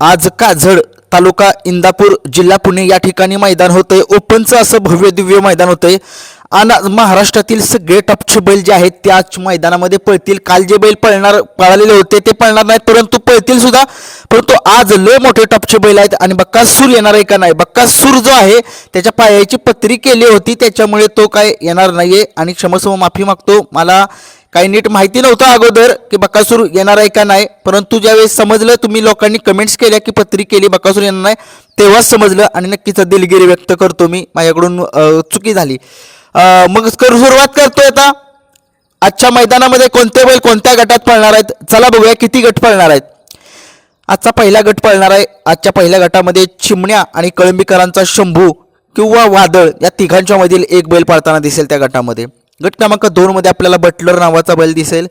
आज काझड तालुका इंदापूर जिल्हा पुणे या ठिकाणी मैदान होतंय. ओपनचं असं भव्य दिव्य मैदान होतंय. आणि महाराष्ट्रातील सगळे टॉपचे बैल जे आहेत त्याच मैदानामध्ये पळतील. काल जे बैल पळणार पळालेले होते ते पळणार नाहीत परंतु पळतील सुद्धा. परंतु आज लय मोठे टॉपचे बैल आहेत आणि बक्कासूर येणार आहे का नाही? बक्कासूर जो आहे त्याच्या पायाची पत्री केली होती त्याच्यामुळे तो काय येणार नाहीये. आणि क्षमस्व माफी मागतो. मला काही नीट माहिती नव्हतं अगोदर की बकासूर येणार आहे का नाही परंतु ज्यावेळेस समजलं तुम्ही लोकांनी कमेंट्स केल्या की पत्री केली बकासूर येणार नाही तेव्हाच समजलं आणि नक्कीच दिलगिरी व्यक्त करतो मी. माझ्याकडून चुकी झाली. मग करू सुरुवात करतोय आता. आजच्या मैदानामध्ये कोणते बैल कोणत्या गटात पळणार आहेत? चला बघूया किती गट पळणार आहेत. आजचा पहिला गट पळणार आहे. आजच्या पहिल्या गटामध्ये चिमण्या आणि कळंबीकरांचा शंभू किंवा वादळ या तिघांच्या मधील एक बैल पळताना दिसेल त्या गटामध्ये. गट क्रमांक दोनमध्ये आपल्याला बटलर नावाचा बैल दिसेल.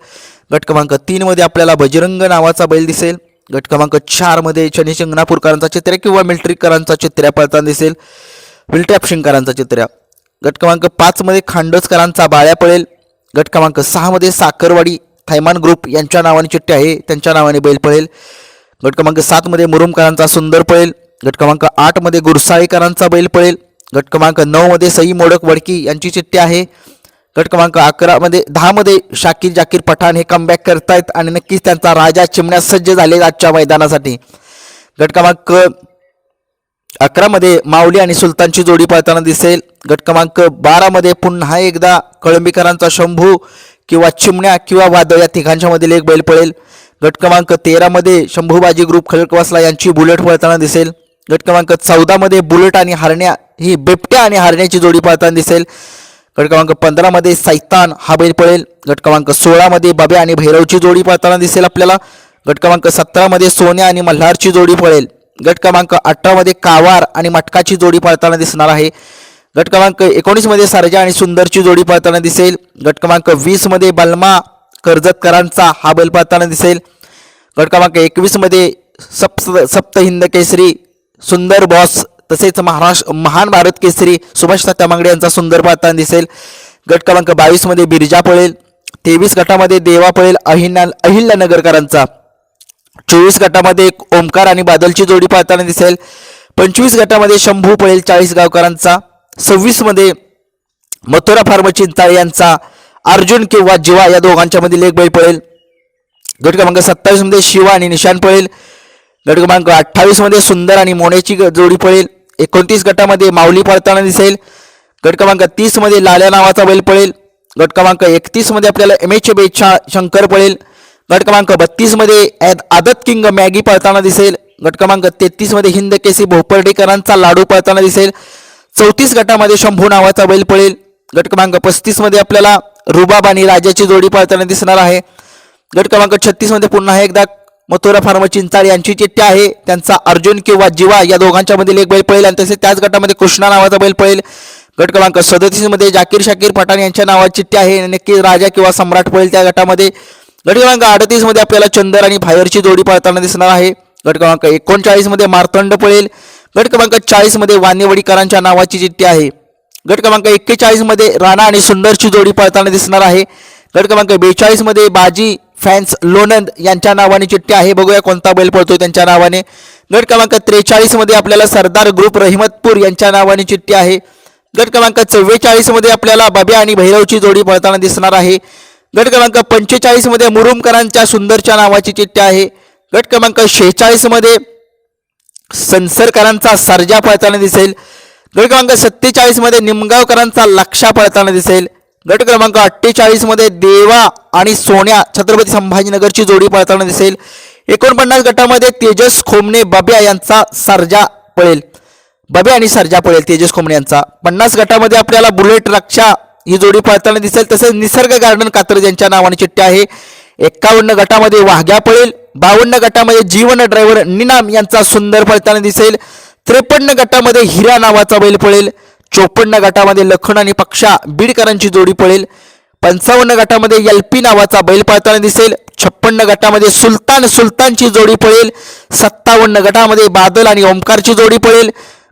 गट क्रमांक तीनमध्ये आपल्याला बजरंग नावाचा बैल दिसेल. गट क्रमांक चारमध्ये शनी शिंगणापूरकरांचा चित्र्या किंवा मिल्ट्रीकरांचा चित्र्या पळताना दिसेल. विल्ट्रॅप शिंगकरांचा चित्र्या. गट क्रमांक पाचमध्ये खांडसकरांचा बाळ्या पळेल. गट क्रमांक सहामध्ये साखरवाडी थैमान ग्रुप यांच्या नावाने चिठ्ठी आहे त्यांच्या नावाने बैल पळेल. गट क्रमांक सातमध्ये मुरुमकरांचा सुंदर पळेल. गट क्रमांक आठमध्ये गुरसाळीकरांचा बैल पळेल. गट क्रमांक नऊमध्ये सई मोडक वडकी यांची चिठ्ठी आहे. गट क्रमांक अकरामध्ये दहामध्ये शाकिर जाकीर पठाण हे कमबॅक करतायत आणि नक्कीच त्यांचा राजा चिमण्या सज्ज झाले आजच्या मैदानासाठी. गट क्रमांक अकरामध्ये माऊली आणि सुलतानची जोडी पळताना दिसेल. गट क्रमांक बारामध्ये पुन्हा एकदा कळंबीकरांचा शंभू किंवा चिमण्या किंवा वादळ या तिघांच्या मधील एक बैल पळेल. गट क्रमांक तेरामध्ये शंभूबाजी ग्रुप खडकवासला यांची बुलेट पळताना दिसेल. गट क्रमांक चौदामध्ये बुलेट आणि हरण्या ही बिबट्या आणि हरण्याची जोडी पळताना दिसेल. गट क्रमांक पंधरामध्ये सैतान हा बैल पळेल. गट क्रमांक सोळामध्ये बाब्या आणि भैरवची जोडी पळताना दिसेल आपल्याला. गट क्रमांक सतरामध्ये सोन्या आणि मल्हारची जोडी पळेल. गट क्रमांक अठरामध्ये कावार आणि मटकाची जोडी पळताना दिसणार आहे. गट क्रमांक एकोणीसमध्ये सरजा आणि सुंदरची जोडी पळताना दिसेल. गट क्रमांक वीसमध्ये बलमा कर्जतकरांचा हा बैल पळताना दिसेल. गट क्रमांक एकवीसमध्ये सप्त सप्त हिंद केसरी सुंदर बॉस तसेच महाराष्ट्र महान भारत केसरी सुभाष तात्या मांगडे यांचा सुंदर पाहताना दिसेल. गट क्रमांक बावीसमध्ये बिरजा पळेल तेवीस गटामध्ये देवा पळेल अहिल्या अहिल्यानगरकरांचा चोवीस गटामध्ये एक ओमकार आणि बादलची जोडी पाहताना दिसेल. पंचवीस गटामध्ये शंभू पळेल चाळीस गावकरांचा. सव्वीसमध्ये मथुरा फार्म चिंताळे यांचा. अर्जुन किंवा जिवा या दोघांच्या मधील एक बैल पळेल. गट क्रमांक सत्तावीसमध्ये शिवा आणि निशान पळेल. गट क्रमांक अठ्ठावीसमध्ये सुंदर आणि मोण्याची ग- जोडी पळेल. एकोणतीस गटामध्ये माऊली पळताना दिसेल. गट क्रमांक तीसमध्ये लाल्या नावाचा बैल पळेल. गट क्रमांक एकतीसमध्ये आपल्याला एम एच बेच्छा शंकर पळेल. गट क्रमांक बत्तीसमध्ये मध्ये आदत किंग मॅगी पळताना दिसेल. गट क्रमांक तेहतीसमध्ये हिंद केसी भोपर्डेकरांचा लाडू पळताना दिसेल. चौतीस गटामध्ये शंभू नावाचा बैल पळेल. गट क्रमांक पस्तीसमध्ये आपल्याला रुबाब आणि राजाची जोडी पळताना दिसणार आहे. गट क्रमांक छत्तीसमध्ये पुन्हा एकदा मथुरा फार्म चिंचाळ यांची चिठ्ठी आहे. त्यांचा अर्जुन किंवा जिवा या दोघांच्या मधील एक बैल पळेल आणि तसेच त्याच गटामध्ये कृष्णा नावाचा बैल पळेल. गट क्रमांक सदतीसमध्ये जाकीर शाकीर पठाण यांच्या नावाची चिठ्ठी आहे नक्की राजा किंवा सम्राट पळेल त्या गटामध्ये. गट क्रमांक अडतीसमध्ये आपल्याला चंदर आणि भायरची जोडी पळताना दिसणार आहे. गट क्रमांक एकोणचाळीसमध्ये मार्तंड पळेल. गट क्रमांक चाळीसमध्ये वानेवडीकरांच्या नावाची चिठ्ठी आहे. गट क्रमांक एक्केचाळीसमध्ये राणा आणि सुंदरची जोडी पळताना दिसणार आहे. गट क्रमांक बेचाळीसमध्ये बाजी फॅन्स लोणंद यांच्या नावाने चिठ्ठी आहे. बघूया कोणता बैल पळतो त्यांच्या नावाने. गट क्रमांक त्रेचाळीसमध्ये आपल्याला सरदार ग्रुप रहिमतपूर यांच्या नावाने चिठ्ठी आहे. गट क्रमांक चव्वेचाळीसमध्ये आपल्याला बाबे आणि भैरवची जोडी पळताना दिसणार आहे. गट क्रमांक पंचेचाळीसमध्ये मुरुमकरांच्या सुंदरच्या नावाची चिठ्ठी आहे. गट क्रमांक शेहेचाळीसमध्ये संसरकरांचा सर्जा पळताना दिसेल. गट क्रमांक सत्तेचाळीसमध्ये निमगावकरांचा लक्षा पळताना दिसेल. गट क्रमांक अठ्ठेचाळीसमध्ये देवा आणि सोन्या छत्रपती संभाजीनगरची जोडी पळताना दिसेल. एकोणपन्नास गटामध्ये तेजस खोमणे बब्या यांचा सर्जा पळेल. बबे आणि सर्जा पळेल तेजस खोमणे यांचा. पन्नास गटामध्ये आपल्याला बुलेट रक्षा ही जोडी पळताना दिसेल. तसेच निसर्ग गार्डन कात्रज यांच्या नावाने चिठ्ठी आहे. एक्कावन्न गटामध्ये वाघ्या पळेल. बावन्न गटामध्ये जीवन ड्रायव्हर निनाम यांचा सुंदर पळताना दिसेल. त्रेपन्न गटामध्ये हिरा नावाचा बैल पळेल. चोपन्न गटामध्ये लखन आणि पक्षा बीडकरांची जोडी पळेल पंचावन्न गटामध्ये एलपी नावाचा बैल पळताना दिसेल. छप्पन्न गटामध्ये सुलतान सुलतानची जोडी पळेल सत्तावन्न गटामध्ये बादल आणि ओमकारची जोडी पळेल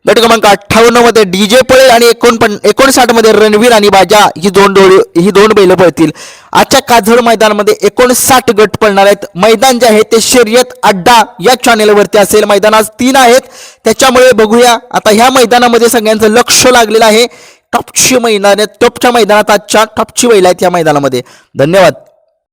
गट क्रमांक अठ्ठावन्नमध्ये डीजे पळेल आणि एकोणपण एकोणसाठमध्ये रणवीर आणि बाजा ही दोन डोळी ही दोन बैल पळतील. आजच्या काजळ मैदानामध्ये एकोणसाठ गट पळणार आहेत. मैदान जे आहे ते शर्यत अड्डा या चॅनेलवरती असेल. मैदान आज तीन आहेत. त्याच्यामुळे बघूया. आता ह्या मैदानामध्ये सगळ्यांचं लक्ष लागलेलं आहे. टॉपची मैदान टॉपच्या मैदानात आजच्या टॉपची बैल आहेत या मैदानामध्ये. धन्यवाद.